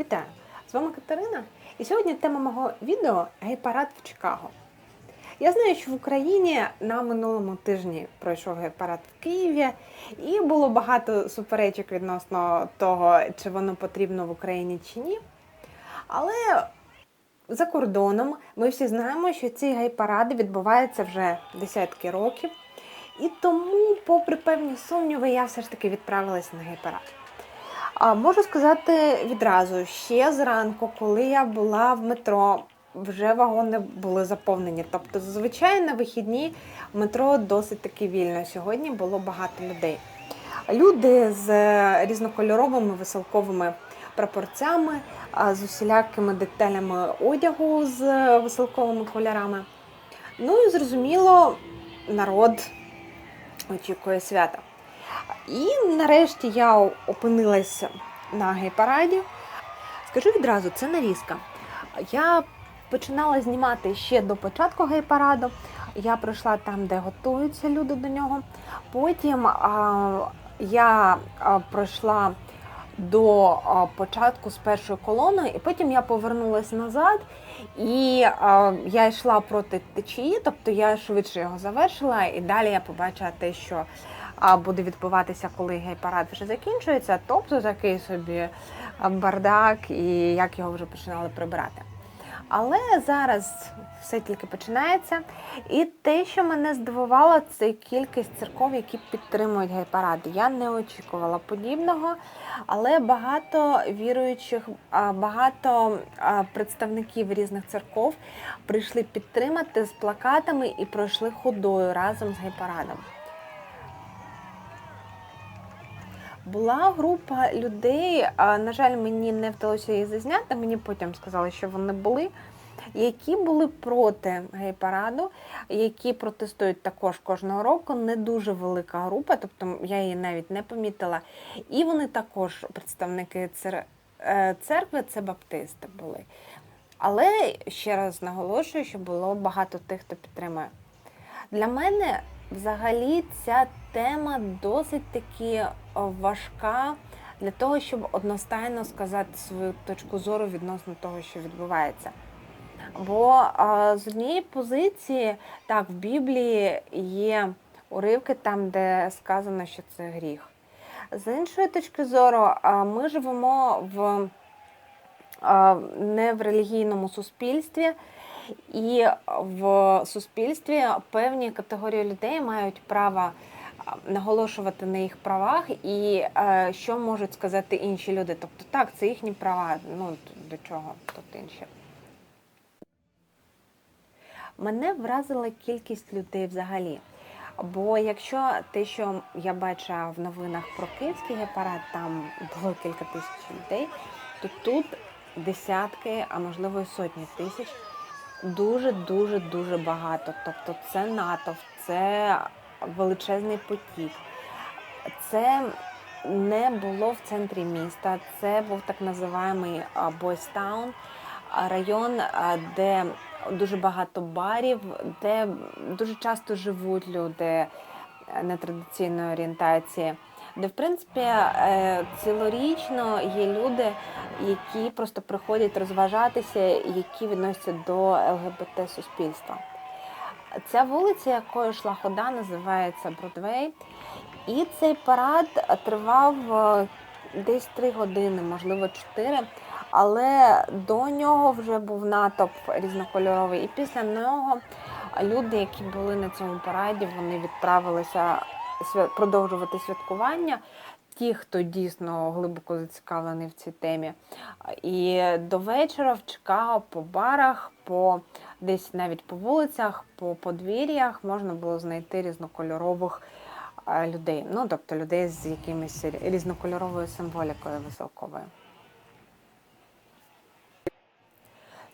Вітаю! З вами Катерина. І сьогодні тема мого відео гей-парад в Чикаго. Я знаю, що в Україні на минулому тижні пройшов гей-парад в Києві, і було багато суперечок відносно того, чи воно потрібно в Україні чи ні. Але за кордоном ми всі знаємо, що ці гей-паради відбуваються вже десятки років. І тому, попри певні сумніви, я все ж таки відправилася на гей-парад. А можу сказати відразу, ще зранку, коли я була в метро, вже вагони були заповнені. Тобто, зазвичай на вихідні метро досить таки вільно. Сьогодні було багато людей. Люди з різнокольоровими веселковими прапорцями, з усілякими деталями одягу з веселковими кольорами. Ну і зрозуміло, народ очікує свята. І нарешті я опинилася на гей-параді. Скажу відразу, це нарізка. Я починала знімати ще до початку гей-параду. Я прийшла там, де готуються люди до нього. Потім а, я а, пройшла до а, початку з першою колоною, і потім я повернулася назад, і а, я йшла проти течії, тобто я швидше його завершила, і далі я побачила те, що буде відбуватися, коли гей-парад вже закінчується, тобто такий собі бардак, і як його вже починали прибирати. Але зараз все тільки починається. І те, що мене здивувало, це кількість церков, які підтримують гей-паради. Я не очікувала подібного, але багато віруючих, багато представників різних церков прийшли підтримати з плакатами і пройшли ходою разом з гей-парадом. Була група людей, а, на жаль, мені не вдалося їх зазняти, мені потім сказали, що вони були, які були проти гей-параду, які протестують також кожного року. Не дуже велика група, тобто я її навіть не помітила. І вони також представники цер- е, церкви, це баптисти були. Але ще раз наголошую, що було багато тих, хто підтримує. Для мене взагалі ця тема досить таки важка для того, щоб одностайно сказати свою точку зору відносно того, що відбувається. Бо з однієї позиції, так, в Біблії є уривки там, де сказано, що це гріх. З іншої точки зору, а, ми живемо в не в релігійному суспільстві, і в суспільстві певні категорії людей мають право наголошувати на їх правах і е, що можуть сказати інші люди. Тобто, так, це їхні права. Ну до чого тут інші. Мене вразила кількість людей взагалі. Бо якщо те, що я бачила в новинах про київський гепарад, там було кілька тисяч людей, то тут десятки, а можливо і сотні тисяч. Дуже, дуже, дуже багато. Тобто це натовп, це величезний потік. Це не було в центрі міста, це був так називаємий Бойстаун, район, де дуже багато барів, де дуже часто живуть люди нетрадиційної орієнтації. Де, в принципі, е, цілорічно є люди, які просто приходять розважатися, які відносяться до ЛГБТ суспільства. Ця вулиця, якою йшла хода, називається Бродвей. І цей парад тривав е, десь три години, можливо, чотири. Але до нього вже був натовп різнокольоровий. І після нього люди, які були на цьому параді, вони відправилися продовжувати святкування. Ті, хто дійсно глибоко зацікавлений в цій темі. І до вечора в Чикаго по барах, по десь навіть по вулицях, по подвір'ях можна було знайти різнокольорових е, людей. Ну, тобто людей з якимось різнокольоровою символікою веселковою.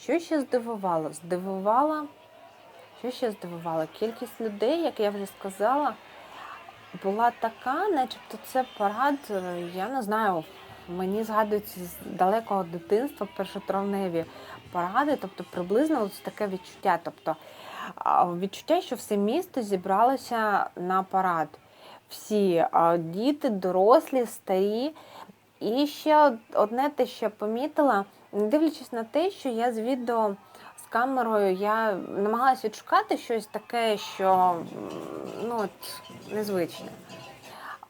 Що ще здивувало? Здивувала, що ще здивувало? Кількість людей, як я вже сказала, була така, начебто це парад, е, я не знаю, мені згадується з далекого дитинства першотравневі паради, тобто приблизно ось таке відчуття. Тобто відчуття, що все місто зібралося на парад. Всі діти, дорослі, старі. І ще одне те, що помітила, не дивлячись на те, що я з відео камерою, я намагалася відшукати щось таке, що ну, от, незвичне.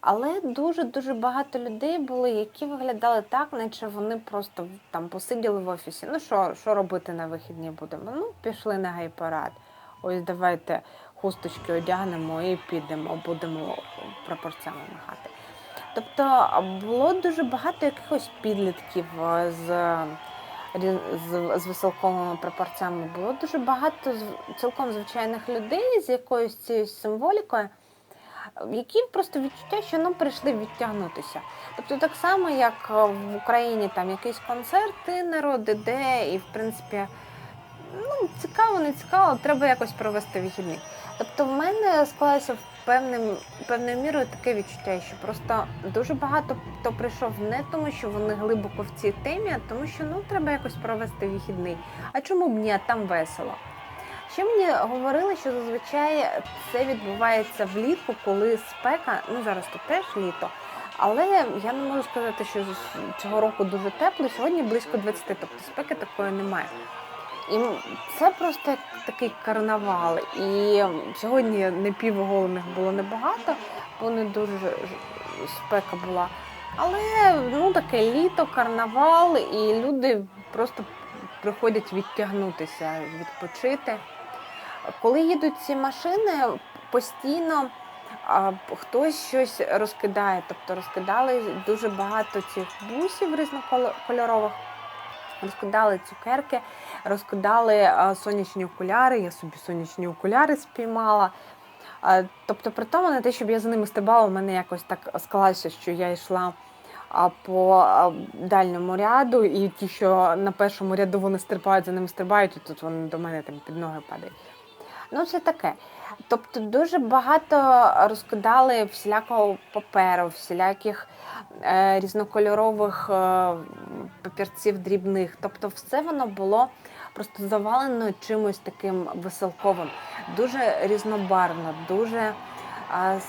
Але дуже-дуже багато людей були, які виглядали так, наче вони просто там посиділи в офісі. Ну що, що робити на вихідні будемо? Ну, пішли на гей-парад. Ось давайте хусточки одягнемо і підемо, будемо прапорцями махати. Тобто було дуже багато якихось підлітків е, з, з, з веселковими прапорцями. Було дуже багато цілком звичайних людей з якоюсь цією символікою, які просто відчуття, що ну прийшли відтягнутися. Тобто, так само, як в Україні там якийсь концерт, ти народ іде, і в принципі ну, цікаво, не цікаво, треба якось провести вихідний. Тобто, в мене склалося певним, певною мірою таке відчуття, що просто дуже багато хто прийшов не тому, що вони глибоко в цій темі, а тому, що ну треба якось провести вихідний. А чому б ні, там весело. Ще мені говорили, що зазвичай це відбувається влітку, коли спека, ну зараз тут теж літо. Але я не можу сказати, що цього року дуже тепло. Сьогодні близько 20, тобто спеки такої немає. І це просто такий карнавал. І сьогодні напівоголених було небагато, бо не дуже спека була. Але ну таке літо, карнавал, і люди просто приходять відтягнутися, відпочити. Коли їдуть ці машини, постійно а, хтось щось розкидає. Тобто розкидали дуже багато цих бусів різнокольорових, розкидали цукерки, розкидали сонячні окуляри. Я собі сонячні окуляри спіймала. Тобто, при тому, не те, щоб я за ними стрибала, у мене якось так склалося, що я йшла по дальньому ряду, і ті, що на першому ряду вони стрибають, за ними стрибають, і тут вони до мене там під ноги падають. Ну, це таке. Тобто дуже багато розкидали всілякого паперу, всіляких е, різнокольорових е, папірців дрібних. Тобто, все воно було просто завалено чимось таким веселковим, дуже різнобарвно, дуже е,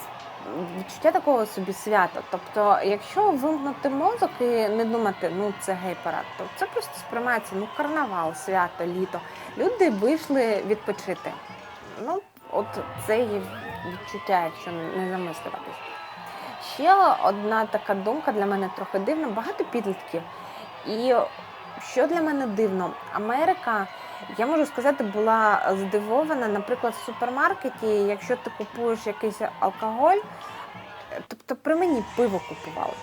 відчуття такого собі свята. Тобто, якщо вимкнути мозок і не думати, ну це гей-парад, то це просто сприймається ну карнавал, свято, літо. Люди вийшли відпочити. Ну, от це є відчуття, якщо не замислюватись. Ще одна така думка для мене трохи дивна. Багато підлітків. І що для мене дивно, Америка, я можу сказати, була здивована, наприклад, в супермаркеті, якщо ти купуєш якийсь алкоголь, тобто при мені пиво купували.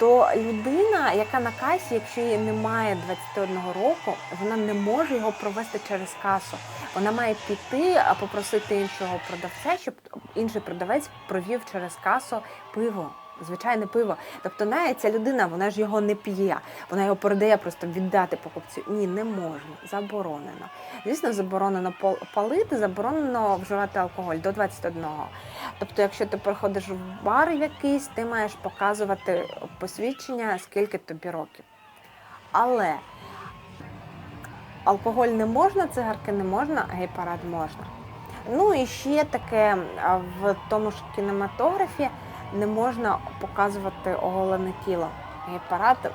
То людина, яка на касі, якщо їй немає 21 року, вона не може його провести через касу. Вона має піти, а попросити іншого продавця, щоб інший продавець провів через касу пиво. Звичайне пиво. Тобто навіть ця людина, вона ж його не п'є, вона його передає просто віддати покупцю. Ні, не можна, заборонено. Звісно, заборонено пал- палити, заборонено вживати алкоголь до 21-го. Тобто, якщо ти приходиш в бар якийсь, ти маєш показувати посвідчення, скільки тобі років. Але алкоголь не можна, цигарки не можна, а гей-парад можна. Ну і ще таке в тому ж кінематографі не можна показувати оголене тіло. Гей-парад,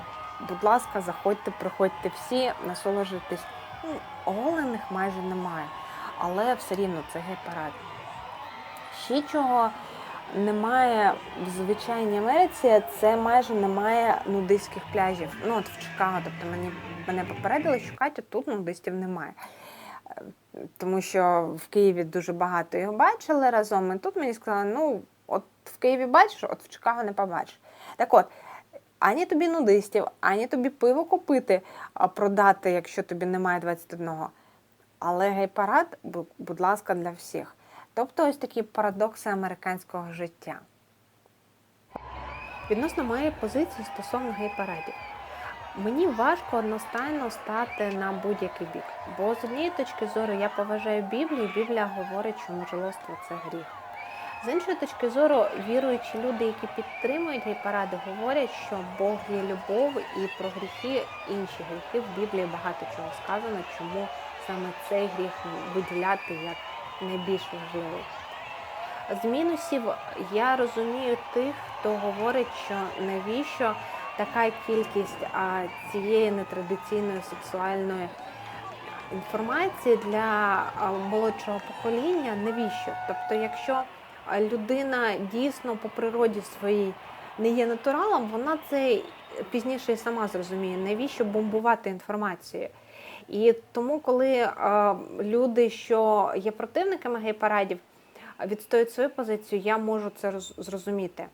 будь ласка, заходьте, приходьте всі, насолоджуйтесь. Ну, оголених майже немає, але все рівно це гей-парад. Ще чого немає в звичайній Америці, це майже немає нудистських пляжів. Ну от в Чикаго, тобто мені мене попередили, шукати тут нудистів немає. Е, Тому що в Києві дуже багато його бачили разом. І тут мені сказали, ну от в Києві бачиш, от в Чикаго не побачиш. Так от, ані тобі нудистів, ані тобі пиво купити, а продати, якщо тобі немає 21-го. Але гей-парад, будь ласка, для всіх. Тобто ось такі парадокси американського життя. Відносно моєї позиції стосовно гей-парадів. Мені важко одностайно стати на будь-який бік, бо з однієї точки зору я поважаю Біблію, Біблія говорить, що мужелоство це гріх. З іншої точки зору, віруючі люди, які підтримують гей-паради, говорять, що Бог є любов і про гріхи, інші гріхи в Біблії багато чого сказано, чому саме цей гріх виділяти як найбільш важливий. З мінусів я розумію тих, хто говорить, що навіщо така кількість а, цієї нетрадиційної сексуальної інформації для молодшого покоління? Навіщо? Тобто, якщо людина дійсно по природі своїй не є натуралом, вона це пізніше і сама зрозуміє, навіщо бомбувати інформацією. І тому, коли е, люди, що є противниками гей-парадів, відстоюють свою позицію, я можу це роз- зрозуміти.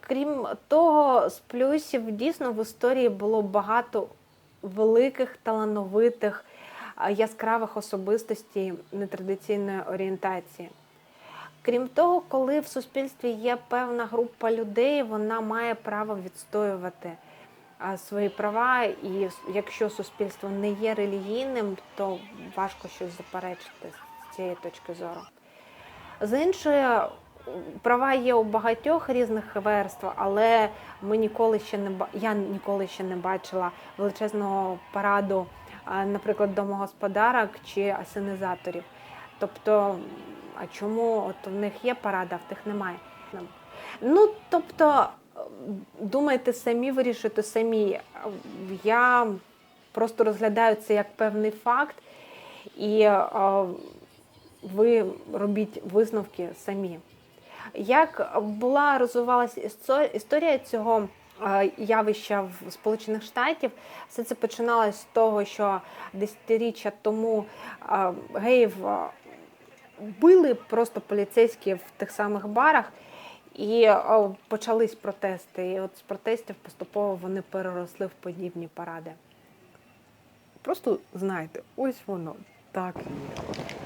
Крім того, з плюсів дійсно в історії було багато великих, талановитих, яскравих особистостей нетрадиційної орієнтації. Крім того, коли в суспільстві є певна група людей, вона має право відстоювати свої права, і якщо суспільство не є релігійним, то важко щось заперечити з цієї точки зору. З іншої, права є у багатьох різних верств, але ми ніколи ще не я ніколи ще не бачила величезного параду, наприклад, домогосподарок чи асенізаторів. Тобто, а чому от в них є парада, а в тих немає? Ну, тобто, думайте самі, вирішуйте самі. Я просто розглядаю це як певний факт, і е, ви робіть висновки самі. Як була розвивалася історія цього е, явища в Сполучених Штатів, все це починалось з того, що десятиріччя тому е, геїв били просто поліцейські в тих самих барах, і почались протести. І от з протестів поступово вони переросли в подібні паради. Просто знайте, ось воно так є.